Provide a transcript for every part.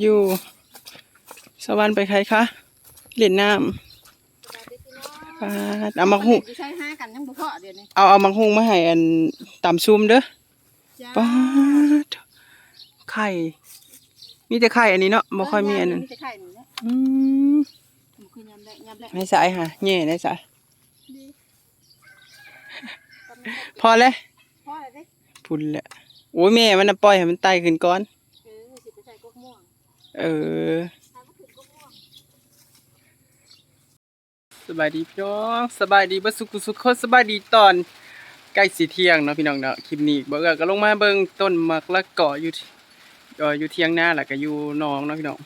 อยู่ สวรรค์ไปใครคะเล่นน้ำปาดเอามักหุงใช้ห้ากันยังบุพอเดี๋ยวนี้เอาเอามักหุงมาให้อันตำซุมเด้อจ้าปาดไข่ มีแต่ไข่อันนี้เนาะบ่ค่อยมีอันนั้นไข่หนึ่งเนี่ยอืมมันคือยำแหลยให้สายค่ะแง่ได้สายพอแล้วพุ่นแหละโอ้ยแม่มันน่ะปล่อยให้มันไต่ขึ้นก่อน เออสิไปใส่กกม่วง เออสบายดีพี่น้องสบายดีบสุขสุขคสบายดีตอนใกล้สิเที่ยงเนาะพี่น้องเนาะคลิปนี้บ่เอื้อก็ลงมาเบิ่งต้นมักละกออยู่อยู่เที่ยงหน้าแหล้วก็อยู่หนองเนาะพี่น้อง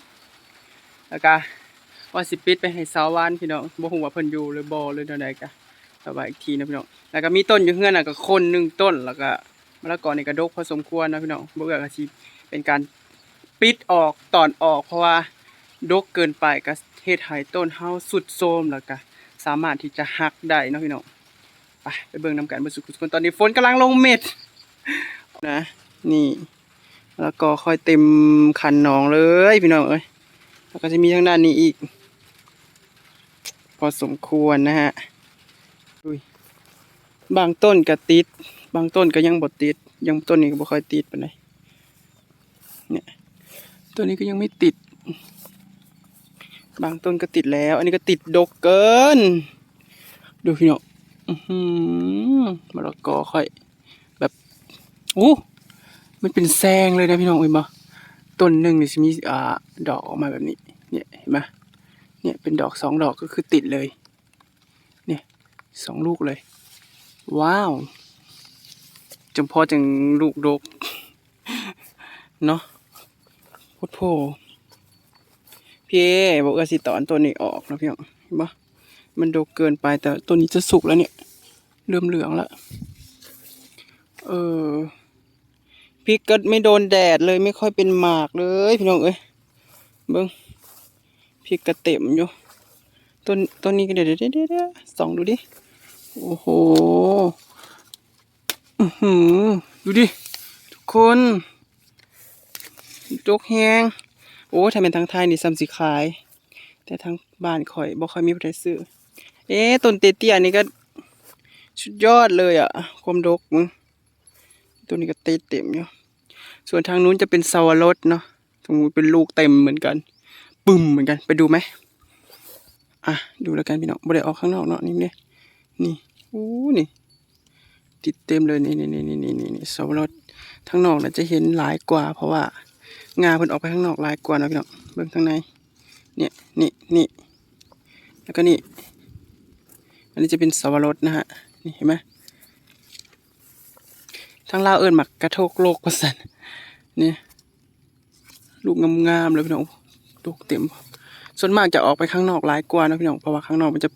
แล้วก็ว่าสิปิดไปให้สาววานพี่น้องบ่ฮู้ว่าเพิ่นอยู่หรือบ่หรือแนวใดก็สบายอีกทีนะพี่น้องแล้วก็มีต้นอยู่เฮือนน่ะก็คนหนึ่งต้นแล้วก็มะละกอนี่ก็ดกพอสมควรนะพี่น้องบ่เอื้อก็สิเป็นการ ปิดออกตอนออกเพราะว่าดกเกินไปก็เฮ็ดให้ต้นเฮาสุดโทรมแล้วก็สามารถที่จะหักได้เนาะพี่น้องไปไปเบิ่งนำกันเบ่สุขุคนตอนนี้ฝนกำลังลงเม็ดนะนี่ แล้วก็ค่อยเต็มคันหนองเลยพี่น้องเอ้ยแล้วก็จะมีทางด้านนี้อีก พอสมควรนะฮะอุ้ยบางต้นก็ติด บางต้นก็ยังบ่ติด ยังต้นนี้ก็บ่ค่อยติดปานใดเนี่ย ต้นนี้ก็ยังไม่ติด บางต้นก็ติดแล้ว อันนี้ก็ติดดกเกิน ดูพี่น้องอือหือมะละกอค่อย แบบอู้มันเป็นแซงเลยนะพี่น้องเห็นปะต้นหนึ่งนี่จะมีอ่าดอกออกมาแบบนี้ เนี่ยเห็นไหมเนี่ยเป็นดอกสองดอกก็คือติดเลย เนี่ยสองลูกเลย ว้าวจำพาะจังลูกดกเนาะ โคตรโพพี่เอบอกว่าสิตอนตัวนี้ออกนะพี่น้องเห็นปะมันดกเกินไปแต่ตัวนี้จะสุกแล้วเนี่ย เริ่มเหลืองแล้วเออพริกก็ไม่โดนแดดเลยไม่ค่อยเป็นหมากเลยพี่น้องเอ้ยเบิ้งพริกก็เต็มอยู่ต้นต้นนี้ก็เดี๋ยวเดี๋ยวเดี๋ยวเดี๋ยวส่องดูดิโอ้โหอือหือดูดิ ทุกคน จกแห้งโอ้ถ้าเป็นทางไทยนี่ซ้ำสิขาย แต่ทางบ้านข่อยบ่ค่อยมีผู้ใดซื้อเอ๊ต้นเตี้ยๆนี่ก็สุดยอดเลยอะความดกมึงตัวนี้ก็เต็มเต็มอยู่ส่วนทางนู้นจะเป็นสวรสเนาะตรงนู้นเป็นลูกเต็มเหมือนกัน ปึ้มเหมือนกันไปดูไหมอะดูแล้วกันพี่น้องบ่ได้ออกข้างนอกเนาะนี่เนี่ยนี่อู้นี่ติดเต็มเลยนี่นี่นี่นี่นี่นี่สวรสทางนอกน่ะจะเห็นหลายกว่าเพราะว่า งาเพิ่นออกไปข้างนอกลายกว่านะพี่น้องเบิ่งข้างในเนี่ยนี่นี่แล้วก็นี่อันนี้จะเป็นสวรสนะฮะนี่เห็นไหมทางลาวเอิ้นหมักกระโทกโลกว่าซั่นเนี่ยลูกงามๆเลยพี่น้องลูกเต็ม ส่วนมากจะออกไปข้างนอกหลายกว่านะพี่น้องเพราะว่าข้างนอกมันจะ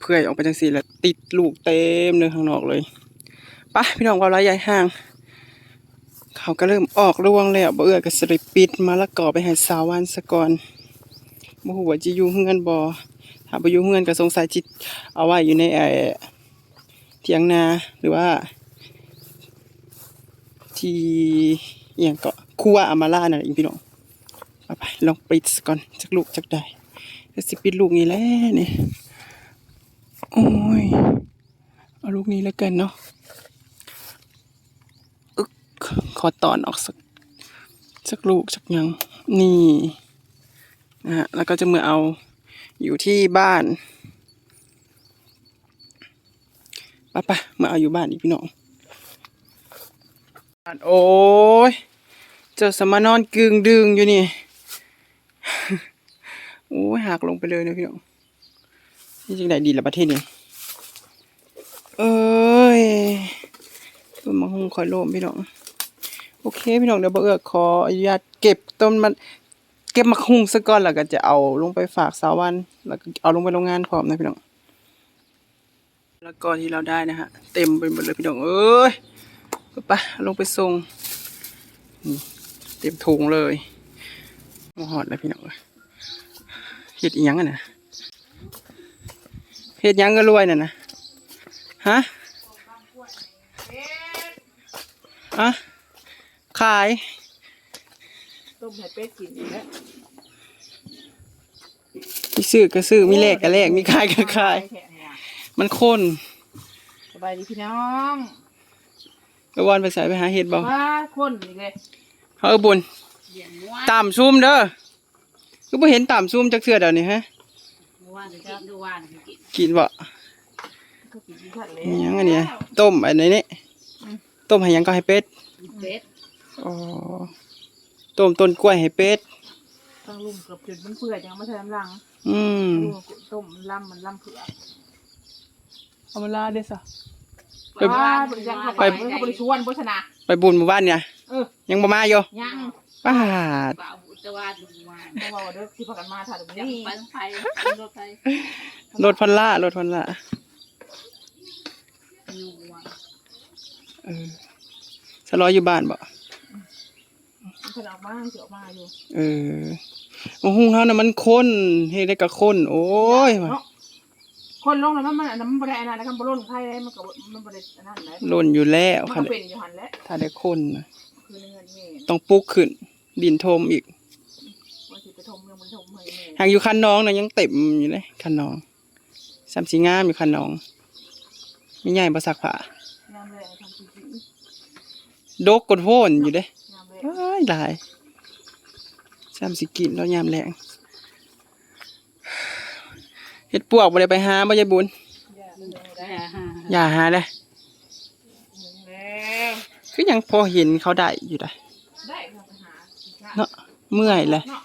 เพื่อยออกไปจังซี่แล้วติดลูกเต็มเลยข้างนอกเลยไปะพี่น้องว่าระยะห่าง เขาก็เริ่มออกร่วงแล้วบ่เอื้อก็สิได้ปิดมะละกอไปให้สาววันซะก่อนบ่ฮู้ว่าสิอยู่เฮือนบ่ถ้าบ่อยู่เฮือนก็สงสัยจิตเอาไว้อยู่ในเอ่อเถียงนาหรือว่า ที่อหย่างก็ครัวอามาล่านั่นแหละอีกพี่น้องเอาไปลองปิดซะก่อนจักลูกจักได้ก็สิปิดลูกนี้แหละนี่โอ้ยเอาลูกนี้แล้วกันเนาะ ขอตอนออกสักสักลูกสักยังนี่นะฮะแล้วก็จะมือเอาอยู่ที่บ้านปไปมาเอาอยู่บ้านอีกพี่น้องบ้านโอ้ยเจอสมานอนกึ่งดึงอยู่นี่โอ้ยหักลงไปเลยนะพี่น้องนี่จังไดดีละประเทศนี้เอ้ยต้นมะฮุงคอยโลมพี่น้อง โอเค พี่น้องเดี๋ยวบ่เอื้อขออนุญาตเก็บต้นมันเก็บมะคุงซะก่อนแล้วก็จะเอาลงไปฝากสาววัน แล้วก็เอาลงไปโรงงานพร้อมนะพี่น้องแล้วก็ที่เราได้นะฮะเต็มไปหมดเลยพี่น้องเอ้ยไปเอาลงไปส่งเต็มถุงเลยมาหอดแล้วพี่น้องเฮ็ดอีหยังอะนะเฮ็ดยังก็รวยน่ะนะฮะอะ ขาย ต้มให้เป็ดกินอีกแล้วมีซื้อก็ซื้อมีแลกก็แลกมีขายก็ขายแค่นี้อะมันข้นสบายดีพี่น้องไปวอนไปใส่ไปหาเห็ดบ่ว่าคนนี่เลยเฮาเออบุญเลี้ยงงัวตามซุ่มเด้อคือบ่เห็นตามซุ่มจักเทื่อเดี๋ยวนี้ฮะเมื่อวานจะดูวานกินกินบ่ก็กินที่ขัดเลยอิหยังอันนี้ต้มอันนี้นี่ต้มให้หยังก็ให้เป็ดเป็ด อ๋อต้มต้นกล้วยให้เป็ดต้องลุ่มเกือบจนมันเปื่อยจังมาใส่น้ำลังอืมดูต้มมันล่ำมันล่ำเผือกเอามาลาเด้อซะไปว่าบริจาคเข้าไปมันก็บริชวนโฆษณาไปบุญหมู่บ้านเนี่ยเออยังบ่มาอยู่ยังป้าดเปล่าจะวานดูวานเพราะว่าเด้อที่พากันมาถ่ายตรงยังนี้ไปต้องไปรถไปรถพันล่ารถพันล่านูวานเออสลอยอยู่บ้านบ่ มันขนาดออกมาเสือออกมาอยู่เออโอ้โหเฮาน่ะมันข้นเฮ็ดได้ก็ข้นโอ้ยว่ะเนาะคนลงแล้วมันมันอันนั้นมันบริอันนั้นนะครับบริลนไข่เลยมันก็บ่มันบริอันนั้นเลยหล่นอยู่แล้วมันค่ะก็เป็นอยู่หันแหล้วถ้าได้ข้นน่ะคือในเงินแม่ต้องปลุกขึ้น ดินทมอีก ว่าสิไปทมเรื่องมันทมให้แม่หากอยู่คันน้องน่ะยังเต็มอยู่เลยคันน้องซ้ำสิงามอยู่คันน้องมีใหญ่บ่ซักผ้าน้ำแรงทำจริงดกกดโพนอยู่เด้ ๆน้ำแรงว้ายหลายซ้ำสิกินแล้วยามแรงเฮ็ดปวกบ่ได้ไปหาบ่ยายบุญอย่าเลยได้ได้ฮะอย่าหาเด้แล้วคือยังพอเห็นเขาได้อยู่ได้ได้ค่ะไปหาเนาะเมื่อยเลยเนาะ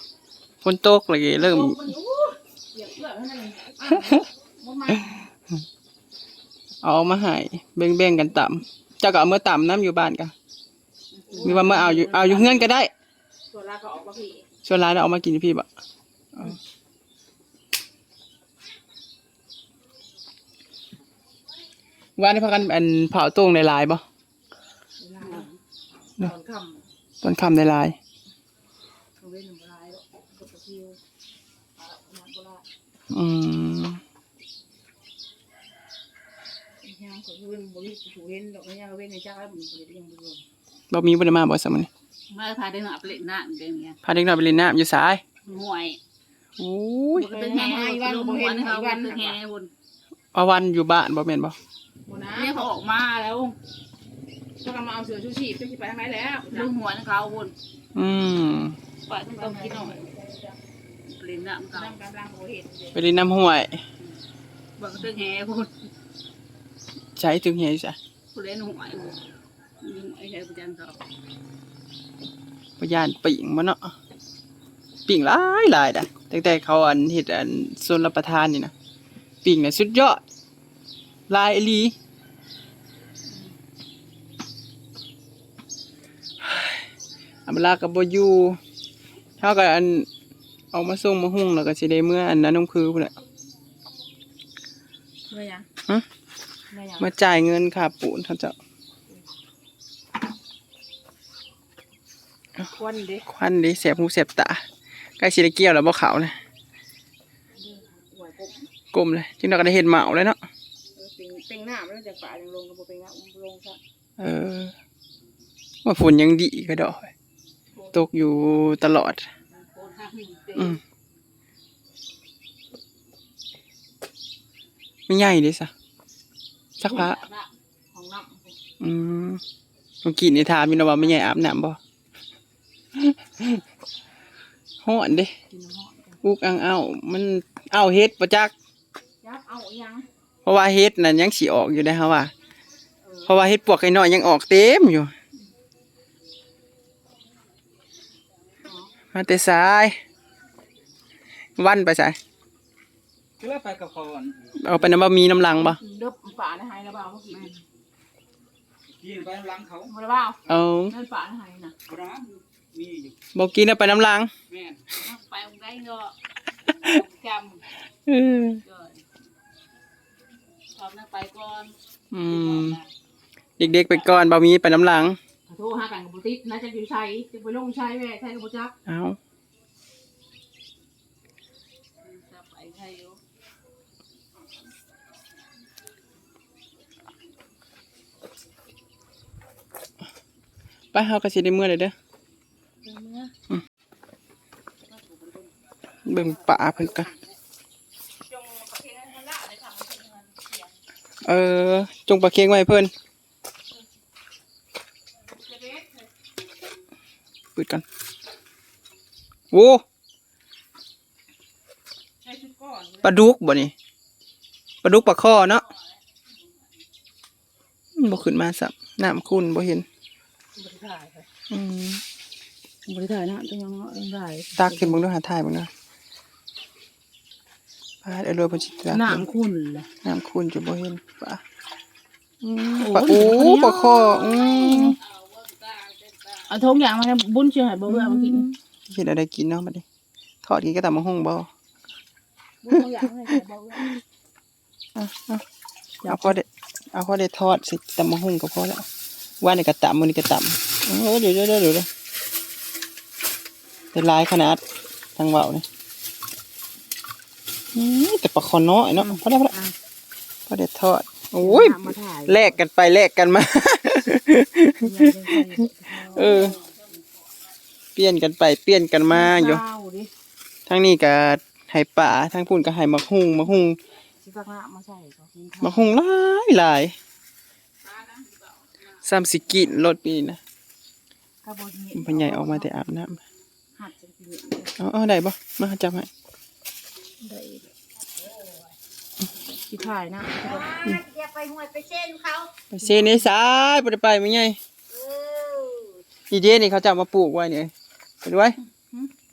ฝนตกเลยเริ่มโอ้มันอู้เหยียบเพื่อนเท่านั้นเองอะบ่มาเอาออกมาให้แบ่งๆกันต่ำเจ้าก็เอามื่อต่ำน้ำอยู่บ้านกัน มีว่าเมื่อเอาอยู่เอาอยู่เฮือนก็ได้ตัวลาก็ออกมาพี่ส่วนร้ายเราเอามากินที่พี่บ่เอาว่าได้พากันอันเผาโต้งในลายบ่ตอนค่ต้นคำในลายำเขาเว้นหนึ่งลายแล้วก็ไปเที่ยวอะน้ำก็ลาอืมย่างเขาเว้นบ่มีผู้เห็นดอกย่างเว้นในจ้าแล้วบ่ได้ยังบ่รู้ บ่มีบ่ได้มาบ่สมันมาพาได้มาเปลี่ยนหน้าเดิมเนี่ยพาเด็กน้อยไปเล่นน้ำอยู่สายห่วยโอ้ยเป็นแห่ลงหัวนี่เขาเป็นแห่บนเอาวันอยู่บ้านบ่แม่นบ่บ่นะเนี่ยเขาออกมาแล้วถ้ากันมาเอาเสือชูชีพจะสิไปทางไหนแล้วลงหัวนี่เขาบนอืมปล่อยต้องกินหน่อยเปลี่ยนหน้าเขาน้ำกำลังบ่เห็นเด้ไปเล่นน้ำห้วยบังเรื่องแห่บนใช้ถึงเฮียจ้ะผู้เล่นหัว ไอ้หัวไอ้แห่ประจันเขาพยานปิ่งมันเนาะปิ่งหลายหลายด่ะตั้งแต่เขาอันเฮ็ดอันโซนรับประทานนี่นะปิ่งน่ะสุดยอดหลายอีหลีอันเวลาก็บ่อยู่เฮาก็อันเอามาส่งมาหุงแล้วก็สิได้เมื่ออันนั้นน้องคือพุ่นแหละเมื่อยังฮะเมื่อยังมาจ่ายเงินค่าปูนเขาเจ้า ควันเด้ควันดิแสบหูแสบตาใกล้สิได้เกี่ยวแล้วบ่ขาวนะหวยกบกลมเลยจึงเราก็ได้เห็นเหมาเลยเนาะเออเป็นเป็นหน้ามันจากป่ายังลงก็บ่เป็นหน้ามันลงซะเออว่าฝนยังดีก็ดอกตกอยู่ตลอดโคนห้าหนึ่งเต็มอืมไม่ใหญ่เดิสะสักพระของน้ำอืมเมื่อกี้นี่ถามอยู่นะว่าไม่ใหญ่อาบน้ำบ่ ฮ้อนเด้กินน้ำหอมกันอุกอังเอามันเอาเฮ็ดประจัก ยับเอายังเพราะว่าเฮ็ดนั่นยังสิออกอยู่ได้ฮะว่า เออเพราะว่าเฮ็ดปวกไอ้น้อยยังออกเต็มอยู่ มาแต่สาย วันไปสายคือว่าไปกับเขาก่อนเอาไปน้ำบะมีน้ำลังบ่เด้อป่าในไฮแล้วเปล่าเมื่อกี้กินไปหลังเขาบ่ได้เปล่าเอา นั่นป่าในไฮน่ะร้าน มีอยู่บอกกินเอาไปน้ำลังแม่นไปองได้เนาะจเออำก่อนพร้อมนะไปก่อนอืมเด็กๆไปก่อนบะมีไปน้ำลังขอโทษหากันกับบุติดน่าจะอยู่ชัยจะไปลงชัยแม่ใช่กับบุจักเอาจะไปใช่อยู่ไปเฮาก็สิได้เมื่อเลยเด้อเมื่อ เบิ่งป่าเพิ่นกันเออ จงปลาเค็งไว้ให้เพิ่นปิดกันโว้ปลาดุกบ่นี่ปลาดุกปลาคอเนาะมันบ่ขึ้นมาสับน้ำคุณบ่เห็นบริถ่ายค่ะอืมบริถ่ายนะจังยังเอ็นได้ตักขึ้นเบิ่งดูหาถ่ายเบิ่งดูป ลาเออเลยบ่สิตักน้ำคุณเลยน้ำคุณจะบ่เห็นปลาอืมโอ้ปลายโอ้เดี๋ยวปลาคออืมเอาทงอย่างมาให้บุญเชียวให้บ่เบื่อมากินเฮ็ดอะไรกินเนาะบัดนี้ทอดกินก็ตำมะฮุ่งบ่บุญทงอย่างมาให้บ่เบื่ออะอะเอาพอได้เอาพอได้ทอดสิตำมะฮุ่งก็พอแล้วว่านี่ก็ตำมื้อนี้ก็ตำโอ้เดี๋ยวเดี๋ยวเดี๋ยวเดี๋ยวเป็นลายขนาดทางเว้านี่ อืมแต่ปลาคอน้อยเนาะพอได้พอได้พอได้ทอดโอ้ยมาถ่ายแลกกันไปแลกกันมา เออ เปลี่ยนกันไปเปลี่ยนกันมาอยู่เศร้ดิทั้งนี้ก็ให้ป่าทั้งพุ่นก็ให้มักฮุงมักฮุงสิฟักน้ำมาใส่ก็กินมักฮุงหลายหลายซ้ำสิกินรถปีนะกระบอกนี้มันใหญ่ออกมาแต่อาบน้ำหัดจะกินเอาเอาได้บ่มาจับให้ ได้สิถ่ายนะอย่าไปห่วยไปเส้นเขาไปเซในสายบ่ได้ไปไม่ใหญ่เอออีเดนี่เขาจะเอามาปลูกไว้นี่ไปด้วย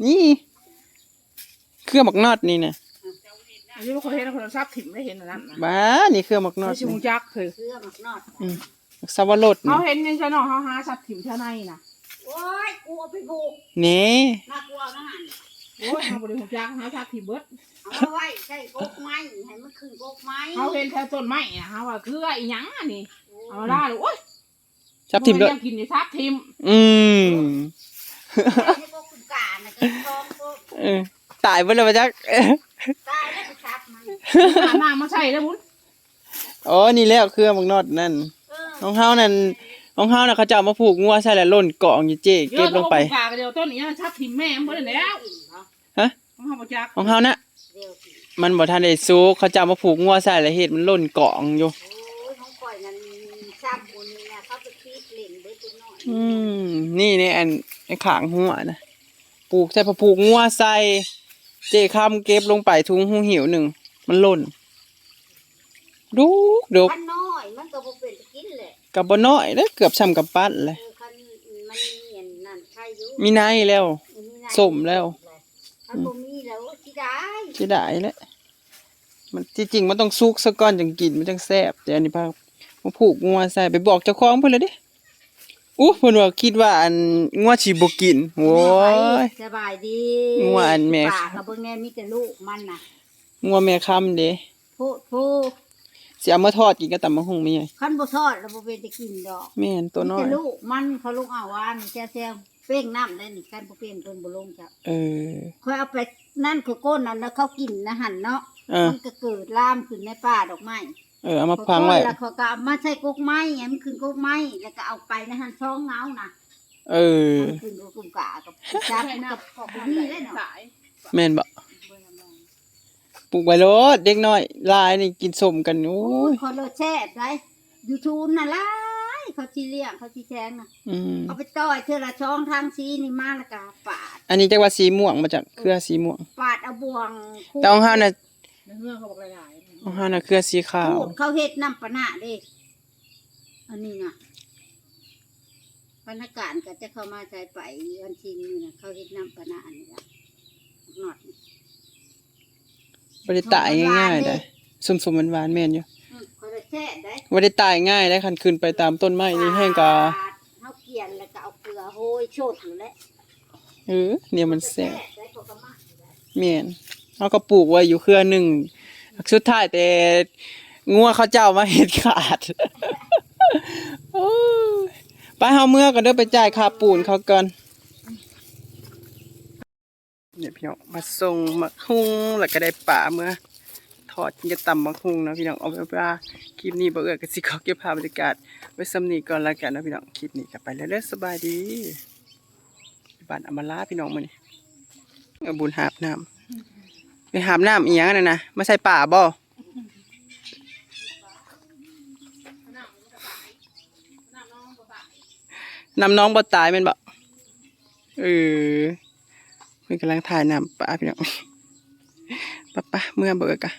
นี่ เครื่องหมักนอดนี่นะอันนี้ว่าคนเห็นคนทราบถิ่มได้เห็นอันนั้นนะบ้านี่เครื่องหมักนอเขาดชิมนี่จักคือเสื้อหมักนอดอืมสวรสเขานี่เห็นในชานอเขาหาทรัพย์ถิ่มชาในนะโอ้ยกูเอาไปบุกนี่น่ากลัวนะหัน โอ้ยเขาบริหารจักหาทรัพย์ถิ่มเบิดเอามาไว้ใส่กกไม้ให้มันขึ้นกกไม้เขาเห็นแถวต้นไม้อะเขาว่าคืออีหยังอันนี้เอามาได้เลยโอ้ยจับทิมด้วยยังกินในทรัพย์ถิ่มอืมให้กกคุณกานะกินทองกกเออตายไปเลยมาจักตายแล้วไปชับมันหามามาใส่แล้วมุนอ๋อนี่แล้วเครื่องหมักนอดนั่นเออของเฮานั่น ของเฮาน่ะเขาจะเอามาผูกงัวใส่แล้วล่นเกาะอยู่เจ๊เก็บลงไปเดี๋ยวกากเดียวต้นนี้ทรัพย์ถิ่มแม่มันเบิดแล้วกินเนาะฮะของเขาบจักของเฮาน่ะเร็วกินมันบ่ทันได้สุกเขาจะเอามาผูกงัวใส่แล้วเฮ็ดมันล่นเกาะอยู่โอ้ยของก่อยนั้นซ้ำคนนี้เขาไปคิดเล่นเด้ตัวน้อยอืมนี่ในอันไอ้ขางหัวนะปลูกใส่พอผูกงัวใส่เจ๊คำเก็บลงไปถุงหูหิวหนึ่งมันล่นดูดกคันน้อยมันก็บ่เป็นจะ กินแหละกับบ่น้อยแล้วเกือบช้ำกับปั้นเลยเออคันมันมีอันนั่นใครอยู่มีในแล้วมีนายส้มแล้วคันบ่มีแล้วสิได้สิได้แล้วมันที่จริงมันต้องสุกซะก่อนจังกินมันจังแซ่บแต่อันนี้พามาผูกงัวใส่ไปบอกเจ้าของเพิ่นเลยเด้อู้เพิ่นว่าคิดว่าอันงัวสิบ่กินโว้ย สบายดีงัวอันแม่ ป่าเขาเบิ่งแน่มีแต่ลูกมันน่ะงัวแม่คำเด้ โพดโพด สิเอามาทอดกินกับตำมะฮุ่งมีไงคันบ่ทอดแล้วบ่เป็นจะกินดอกแม่นตัวน้อมียแต่ลูกมันเขาลูกเอาวานแซ่บๆเป้งน้ำได้นี่คันบ่เป็นเพิ่นบ่ลงจ้ะเออค่อยเอาไปนั่นคือก้นนั่นแล้วเขากินนะหั่นเนาะเออ มันก็เกิดลามขึ้นในป่าดอกไม้เออเอามาพังไว้ แล้วเขาก็เอามาใส่กกไม้ให้มันขึ้นกกไม้แล้วก็เอาไปนะหั่นช่องเงาน่ะเออ มันขึ้นกกกะกับจับกับของนี่เลยเนาะสายแม่นบ่ ปลูกไว้โลดเด็กน้อยลายนี่กินสมกันโอ้โอ้ยยเขาเลยแช่ได้ยูทูบน่ะหลายเขาชีเลี้ยงเขาชีแทงน่ะอืมเอาไปต่อยเทื่อละช่องทางสีนี่มาแล้วก็ปาดอันนี้จักว่าสีม่วงมาจากเครือสีม่วงปาดเอาบ่วงขูดแต่ของเฮาน่ะในเรื่องเขาบอกหลายของเฮาน่ะเครือสีขาวขูดเขาเฮ็ดน้ำปะนะเด้อันนี้น่ะพนักงานก็จะเข้ามาใช้ไปวันที่นี่น่ะเขาเฮ็ดน้ำปะนะอันนี้ล่ะนอดนี่ บ่ได้ตายง่ายๆได้สมๆหวานๆแม่นอยู่อืมเขาเลยแช่ได้บ่ได้ตายง่ายได้คันขึ้นไปตามต้นไม้นี่แห้งกะปาดเขาเกลียนแล้วก็เอาเกลือโหยโชดอยู่แล้วเออเนี่ยมันแซ่บได้เขาก็มาแม่นเฮาก็ปลูกไว้อยู่เครือหนึงสุดท้ายแต่งัวเขาเจ้ามาเฮ็ดขาดโอ้ยไปเฮาเมื่อก็เด้อไปจ่ายค่าปูนเขาก่อน เนี่ยพี่น้องมาส่งมะฮุงแล้วก็ได้ป่าเมื่อทอดกินกับตำมะฮุงนะพี่น้องเอาไว้ว่าคลิปนี้บ่เอือก็สิขอเก็บภาพบรรยากาศไว้ซ้ำนี้ก่อนแล้วกันนะพี่น้องคลิปนี้ก็ไปแล้วเด้อสบายดีบ้านอมาลาพี่น้องมื้อนี้เอาบุญหาบน้ำไปหาบน้ำอีหยังนั่นนะมาใส่ป่าบ่น้ำน้องบ่ตายแม่นบ่เออ เพิ่นกำลังถ่ายน้ำป้าพี่น้องปะปะเมื่อเบิกอะ